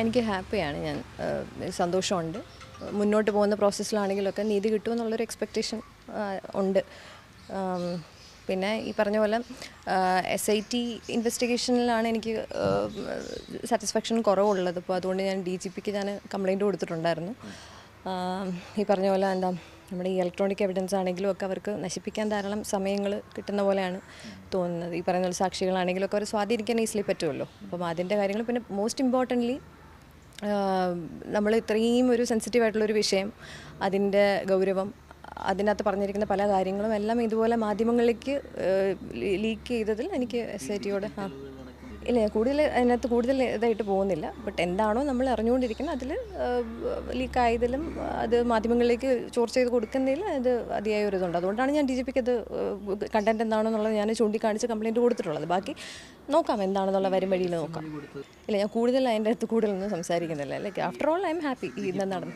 എനിക്ക് ഹാപ്പിയാണ് ഞാൻ സന്തോഷമുണ്ട്. മുന്നോട്ട് പോകുന്ന പ്രോസസ്സിലാണെങ്കിലൊക്കെ നീതി കിട്ടുമെന്നുള്ളൊരു എക്സ്പെക്റ്റേഷൻ ഉണ്ട്. പിന്നെ ഈ പറഞ്ഞ പോലെ എസ് ഐ ടി ഇൻവെസ്റ്റിഗേഷനിലാണ് എനിക്ക് സാറ്റിസ്ഫാക്ഷൻ കുറവുള്ളത്. അപ്പോൾ അതുകൊണ്ട് ഞാൻ ഡി ജി പിക്ക് ഞാൻ കംപ്ലയിന്റ് കൊടുത്തിട്ടുണ്ടായിരുന്നു. ഈ പറഞ്ഞ പോലെ എന്താ നമ്മുടെ ഈ ഇലക്ട്രോണിക് എവിഡൻസ് ആണെങ്കിലും ഒക്കെ അവർക്ക് നശിപ്പിക്കാൻ ധാരാളം സമയങ്ങൾ കിട്ടുന്ന പോലെയാണ് തോന്നുന്നത്. ഈ പറയുന്ന പോലെ സാക്ഷികളാണെങ്കിലും ഒക്കെ അവർ സ്വാധീനിക്കാൻ ഈസിലി പറ്റുമല്ലോ അപ്പം അതിന്റെ കാര്യങ്ങൾ പിന്നെ മോസ്റ്റ് ഇമ്പോർട്ടന്റ്ലി നമ്മൾ ഇത്രയും ഒരു സെൻസിറ്റീവ് ആയിട്ടുള്ളൊരു വിഷയം അതിന്റെ ഗൗരവം അതിനകത്ത് പറഞ്ഞിരിക്കുന്ന പല കാര്യങ്ങളും എല്ലാം ഇതുപോലെ മാധ്യമങ്ങളിലേക്ക് ലീക്ക് ചെയ്തതിൽ എനിക്ക് എസ് ഐ ടിയോട് ആ. ഇല്ല കൂടുതൽ അതിനകത്ത് കൂടുതൽ ഇതായിട്ട് പോകുന്നില്ല. ബട്ട് എന്താണോ നമ്മൾ അറിഞ്ഞുകൊണ്ടിരിക്കുന്നത് അതിൽ ലീക്കായതിലും അത് മാധ്യമങ്ങളിലേക്ക് ചോർച്ച ചെയ്ത് കൊടുക്കുന്നതിൽ അത് അതിയായ ഒരു ഇതുണ്ട്. അതുകൊണ്ടാണ് ഞാൻ ഡി ജി പിക്ക് അത് കണ്ടന്റ് എന്താണെന്നുള്ളത് ഞാൻ ചൂണ്ടിക്കാണിച്ച് കംപ്ലയിന്റ് കൊടുത്തിട്ടുള്ളത്. ബാക്കി നോക്കാം എന്താണെന്നുള്ള വരും വഴിയിൽ നോക്കാം. ഇല്ല ഞാൻ കൂടുതൽ അതിന്റെ അടുത്ത് കൂടുതലൊന്നും സംസാരിക്കുന്നില്ല. Like after all I'm happy ഇന്ന് നടന്നു